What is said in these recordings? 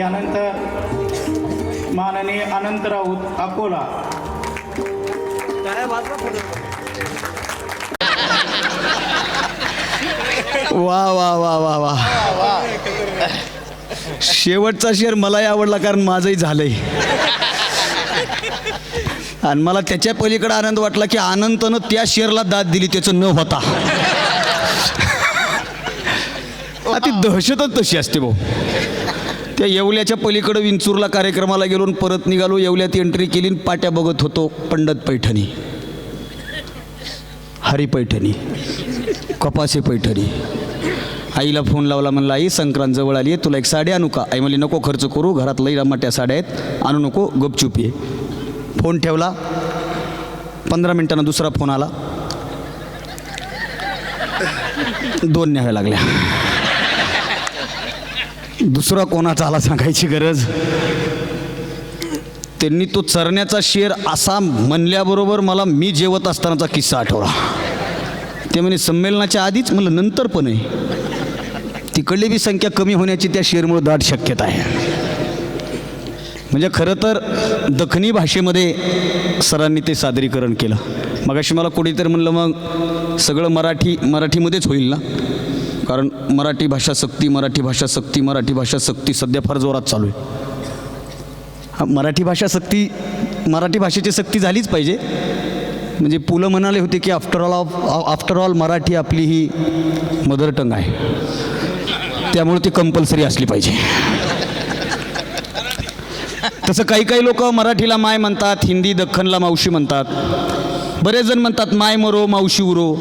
यानंतर माननीय अनंत राऊत अकोला. वा वा वा वा वा. शेवटचा शेअर मलाही आवडला कारण माझंही झालंय. आणि मला त्याच्या पलीकडे आनंद वाटला की आनंदनं त्या शेअरला दाद दिली त्याचं न होता. ती दहशतच तशी असते भाऊ. त्या येवल्याच्या पलीकडं विंचूरला कार्यक्रमाला गेलो आणि परत निघालो येवल्यात एंट्री केली आणि पाट्या बघत होतो पंडत पैठणी. हरी पैठणी. कपासे पैठणी. आईला फोन लावला म्हणला आई संक्रांत जवळ आली आहे तुला एक साडी आणू का? आई म्हणली नको खर्च करू घरात लई रमाट्या साड्या आहेत आणू नको गपचूप ये. फोन ठेवला. पंधरा मिनिटानं दुसरा फोन आला. दोन न्याव्या लागल्या. दुसरा कोणाचा आला सांगायची गरज? त्यांनी तो चरण्याचा शेर असा म्हणल्याबरोबर मला मी जेवत असतानाचा किस्सा आठवला. ते म्हणे संमेलनाच्या आधीच म्हणलं नंतर पण आहे. तिकडली बी संख्या कमी होण्याची त्या शेरमुळे दाट शक्यता आहे. म्हणजे खरं तर दखनी भाषेमध्ये सरांनी ते सादरीकरण केलं. मगाशी मला कोणीतरी म्हणलं मग सगळं मराठी मराठीमध्येच होईल ना? कारण मराठी भाषा सक्ती मराठी भाषा सक्ती मराठी भाषा सक्ती सध्या फार जोरात चालू आहे. हा, मराठी भाषा सक्ती मराठी भाषेची सक्ती झालीच पाहिजे. म्हणजे पुलं म्हणाले होते की after all of after all Marathi आपली ही मदर टंग आहे. त्यामुळे ती कंपल्सरी असली पाहिजे. तसं काही काही लोक मराठीला माय म्हणतात हिंदी दख्खनला मावशी म्हणतात. बरेच जण म्हणतात माय मरो मावशी उरो.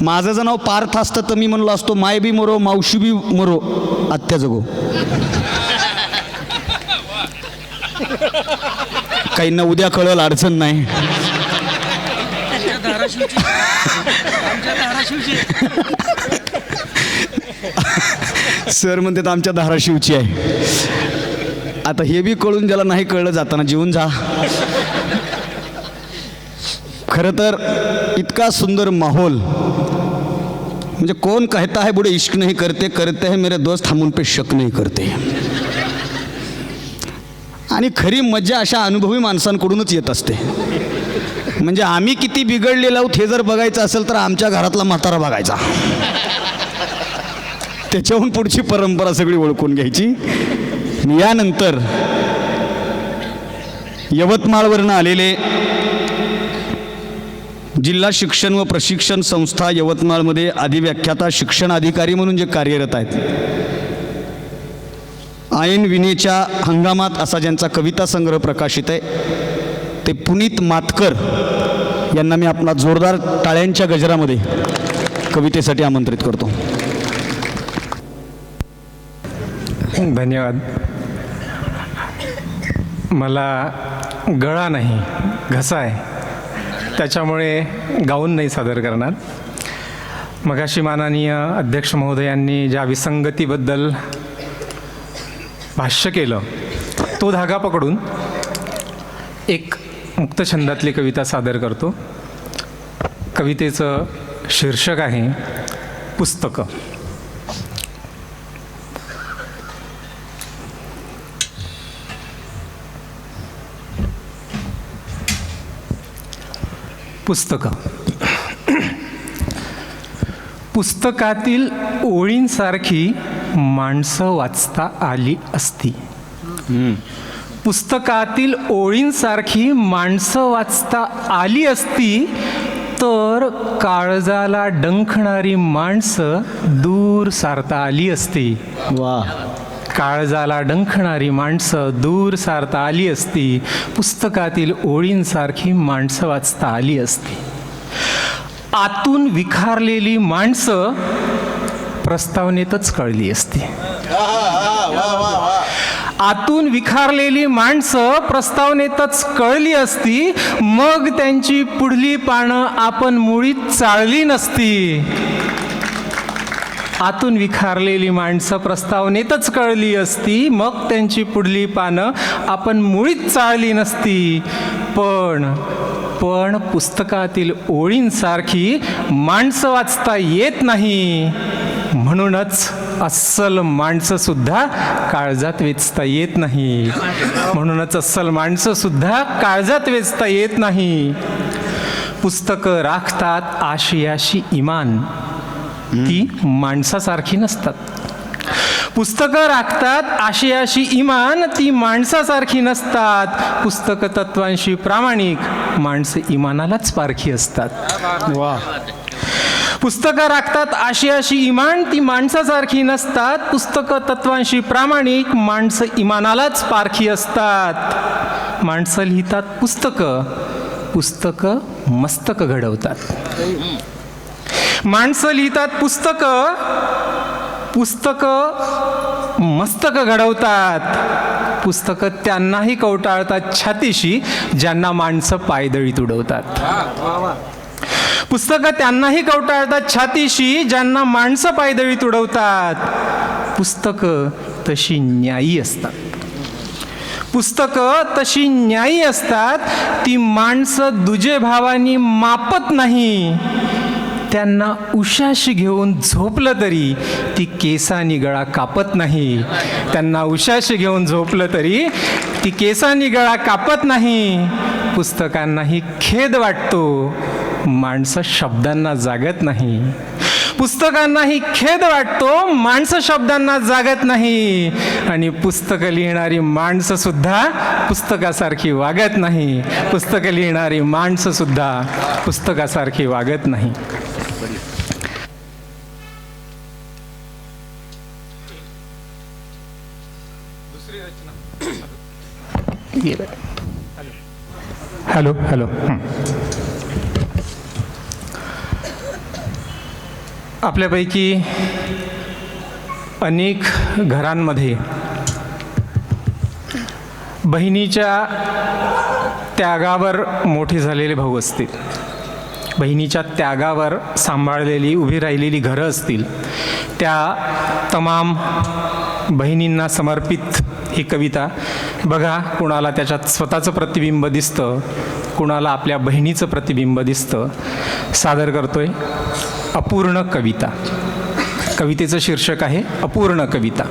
माझं जर नाव पार्थ असतं तर मी म्हणलो असतो माय बी मरो मावशी बी मरो. आत्या जगो. काहींना उद्या कळल अडचण नाही. सर म्हणतात आमच्या धाराशिवची आहे. आता हे बी कळून ज्याला नाही कळलं जाताना जीवन जा. खरं तर इतका सुंदर माहोल. म्हणजे कोण कहता है बुढे इश्क नाही करते करते हे मेरे दोस्त हम उन पे शक नाही करते. आणि खरी मजा अशा अनुभवी माणसांकडूनच येत असते. म्हणजे आम्ही किती बिघडलेलो आहोत हे जर बघायचं असेल तर आमच्या घरातला म्हातारा बघायचा. त्याच्याहून पुढची परंपरा सगळी ओळखून घ्यायची. यानंतर यवतमाळवरनं आलेले जिल्हा शिक्षण व प्रशिक्षण संस्था यवतमाळमध्ये अधिव्याख्याता शिक्षण अधिकारी म्हणून जे कार्यरत आहेत. आयन विनेच्या हंगामात असा ज्यांचा कविता संग्रह प्रकाशित आहे ते पुनीत मातकर यांना मी आपला जोरदार टाळ्यांच्या गजरामध्ये कवितेसाठी आमंत्रित करतो. धन्यवाद. मला गळा नाही घसा आहे. त्याच्यामुळे गाऊन नाही सादर करणार. मगाशी माननीय अध्यक्ष महोदयांनी ज्या विसंगतीबद्दल भाष्य केलं तो धागा पकडून एक मुक्तछंदातली कविता सादर करतो. कवितेचं शीर्षक आहे पुस्तकं. पुस्तकं. पुस्तकातील ओळींसारखी माणसं वाचता आली असती. पुस्तकातील ओळींसारखी माणसं वाचता आली असती तर काळजाला डंखणारी माणसं दूर सारता आली असती. वा काळजाला डंखणारी माणसं दूर सारता आली असती. पुस्तकातील ओळींसारखी माणसं वाचता आली असती. आतून विखारलेली माणसं प्रस्तावनेतच कळली असती. आतून विखारलेली माणसं प्रस्तावनेतच कळली असती. मग त्यांची पुढली पानं आपण मुळीत चाळली नसती. आतून विखारलेली माणसं प्रस्तावनेतच कळली असती मग त्यांची पुढली पानं आपण मुळीच चाळली नसती. पण पण पुस्तकातील ओळींसारखी माणसं वाचता येत नाही. म्हणूनच अस्सल माणसंसुद्धा काळजात वेचता येत नाही. म्हणूनच अस्सल माणसंसुद्धा काळजात वेचता येत नाही. पुस्तकं राखतात आशियाशी इमान. ती माणसासारखी नसतात. पुस्तकं राखतात आशयाशी इमान ती माणसासारखी नसतात. पुस्तकं तत्वांशी प्रामाणिक माणसं इमानालाच पारखी असतात. वा पुस्तकं राखतात आशयाशी इमान ती माणसासारखी नसतात. पुस्तकं तत्वांशी प्रामाणिक माणसं इमानालाच पारखी असतात. माणसं लिहितात पुस्तकं पुस्तकं मस्तकं घडवतात. माणसं लिहितात पुस्तकं. पुस्तकं मस्तकं घडवतात. पुस्तकं त्यांनाही कवटाळतात छातीशी ज्यांना माणसं पायदळीत उडवतात. पुस्तकं त्यांनाही कवटाळतात छातीशी ज्यांना माणसं पायदळी तुडवतात पुस्तकं तशी न्यायी असतात. पुस्तकं तशी न्यायी असतात ती माणसं दुजे भावानी मापत नाही. त्यांना उशाशी घेऊन झोपलं तरी ती केसानी गळा कापत नाही. त्यांना उशाशी घेऊन झोपलं तरी ती केसानी गळा कापत नाही. पुस्तकांनाही खेद वाटतो. माणसं शब्दांना जागत नाही. पुस्तकांनाही खेद वाटतो. माणसं शब्दांना जागत नाही. आणि पुस्तकं लिहिणारी माणसंसुद्धा पुस्तकासारखी वागत नाही. पुस्तकं लिहिणारी माणसंसुद्धा पुस्तकासारखी वागत नाही. Hello hello. आपल्यापैकी अनेक घरांमध्ये बहिणीच्या त्यागावर मोठे झालेले भाऊ असतील. बहिणीच्या त्यागावर सांभाळलेली उभी राहिलेली घरं असतील त्या तमाम बहिणींना समर्पित ही कविता. बघा कुणाला त्याच्यात स्वतःचं प्रतिबिंब दिसतं कुणाला आपल्या बहिणीचं प्रतिबिंब दिसतं. सादर करतोय अपूर्ण कविता. कवितेचं शीर्षक आहे अपूर्ण कविता.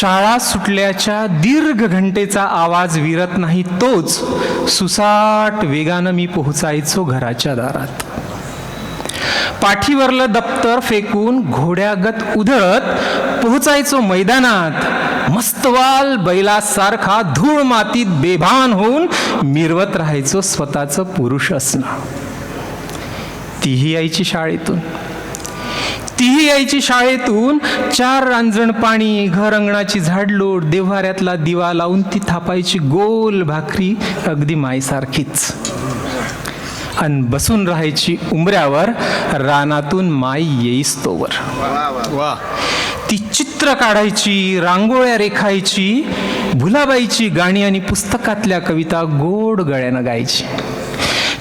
शाळा सुटल्याच्या दीर्घ घंटेचा आवाज विरत नाही तोच सुसाट वेगानं मी पोहोचायचो घराच्या दारात. पाठीवरलं दप्तर फेकून घोड्यागत उधळत पोहोचायचो मैदानात. मस्तवाल बैलासारखा धूळ मातीत बेभान होऊन मिरवत राहायचो स्वतःचं पुरुष असणं. तीही यायची शाळेतून. तीही यायची शाळेतून. चार रांजण पाणी घर अंगणाची झाडलोट देव्हाऱ्यातला दिवा लावून ती थापायची गोल भाकरी अगदी माईसारखीच अन बसून राहायची उंबऱ्यावर रानातून माई येईस तोवर. वा ती चित्र काढायची रांगोळ्या रेखायची भुलाबाईची गाणी आणि पुस्तकातल्या कविता गोड गळ्यानं गायची.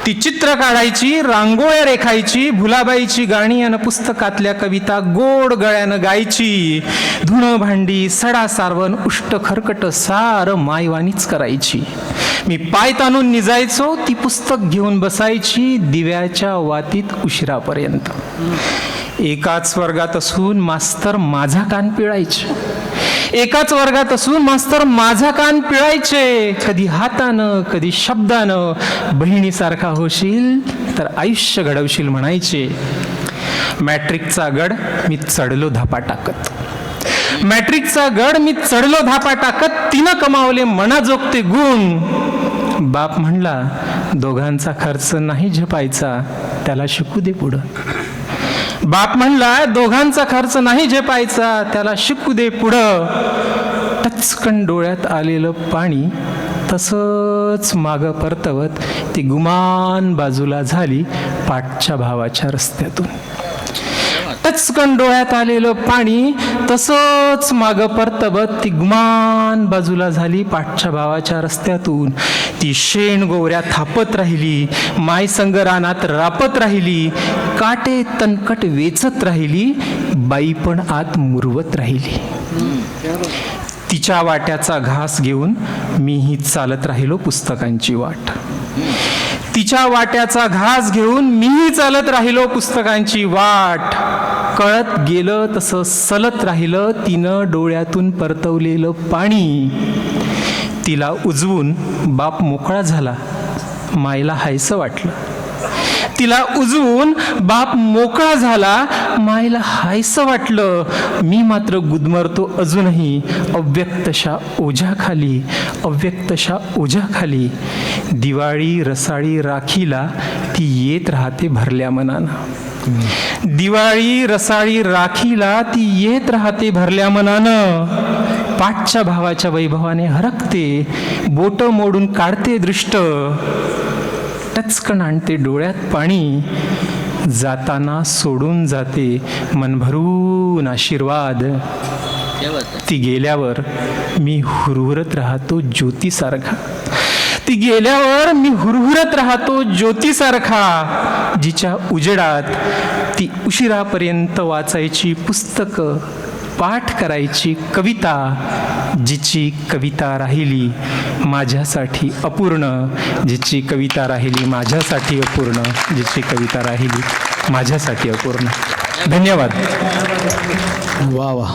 ती चित्र काढायची रांगोळ्या रेखायची भुलाबाईची गाणी आणि पुस्तकातल्या कविता गोड गळ्यानं गायची. धुणं भांडी सडा सारवण उष्ट खरकट सार मायवानीच करायची. मी पाय ताणून निजायचो ती पुस्तक घेऊन बसायची दिव्याच्या वातीत उशिरापर्यंत. एकाच वर्गात असून मास्तर माझा कान पिळायचे. एकाच वर्गात असून मास्तर माझा कान पिळायचे. कधी हातानं कधी शब्दानं. बहिणीसारखा होशील तर आयुष्य घडवशील म्हणायचे. मॅट्रिकचा गड मी चढलो धापा टाकत. मॅट्रिकचा गड मी चढलो धापा टाकत तिनं कमावले मनाजोगते गुण. बाप म्हणला दोघांचा खर्च नाही झपायचा त्याला शिकू दे पुढं. बाप म्हणला दोघांचा खर्च नाही झेपायचा त्याला शिकू दे पुढं. टचकन डोळ्यात आलेलं पाणी तसंच मागं परतवत ती गुमान बाजूला झाली पाठच्या भावाच्या रस्त्यातून. टचकन डोळ्यात आलेलं पाणी तसंच माग परतबत तिग्मान बाजूला झाली पाठच्या भावाच्या रस्त्यातून. ती शेण गोवऱ्या थापत राहिली माय संग रानात रापत राहिली काटे तणकट वेचत राहिली बाई पण आत मुरवत राहिली. तिच्या वाट्याचा घास घेऊन मीही चालत राहिलो पुस्तकांची वाट. तिच्या वाट्याचा घास घेऊन मीही चालत राहिलो पुस्तकांची वाट. कळत गेलं तसं सलत राहिलं तिनं डोळ्यातून परतवलेलं पाणी. तिला उजवून बाप मोकळा झाला मायला हायसं वाटलं. तिला उजवून बाप मोकळा झाला मायला हायसं वाटलं. मी मात्र गुदमरतो अजूनही अव्यक्तशा ओझ्याखाली अव्यक्तशा ओझ्याखाली. दिवाळी रसाळी राखीला ती येत राहते भरल्या मनानं. दिवाळी रसाळी राखीला ती येत राहते भरल्या मनानं. पाठच्या भावाच्या वैभवाने हरकते बोट मोडून काढते दृष्ट. टचकन आणते डोळ्यात पाणी जाताना सोडून जाते मनभरून आशीर्वाद. ती गेल्यावर मी हुरहुरत राहतो ज्योतीसारखा. ती गेल्यावर मी हुरहुरत राहतो ज्योतीसारखा. जिच्या उजेडात ती उशिरापर्यंत वाचायची पुस्तकं पाठ करायची कविता जिची कविता राहिली माझ्यासाठी अपूर्ण जिची कविता राहिली माझ्यासाठी अपूर्ण जिची कविता राहिली माझ्यासाठी अपूर्ण. धन्यवाद. वा वा.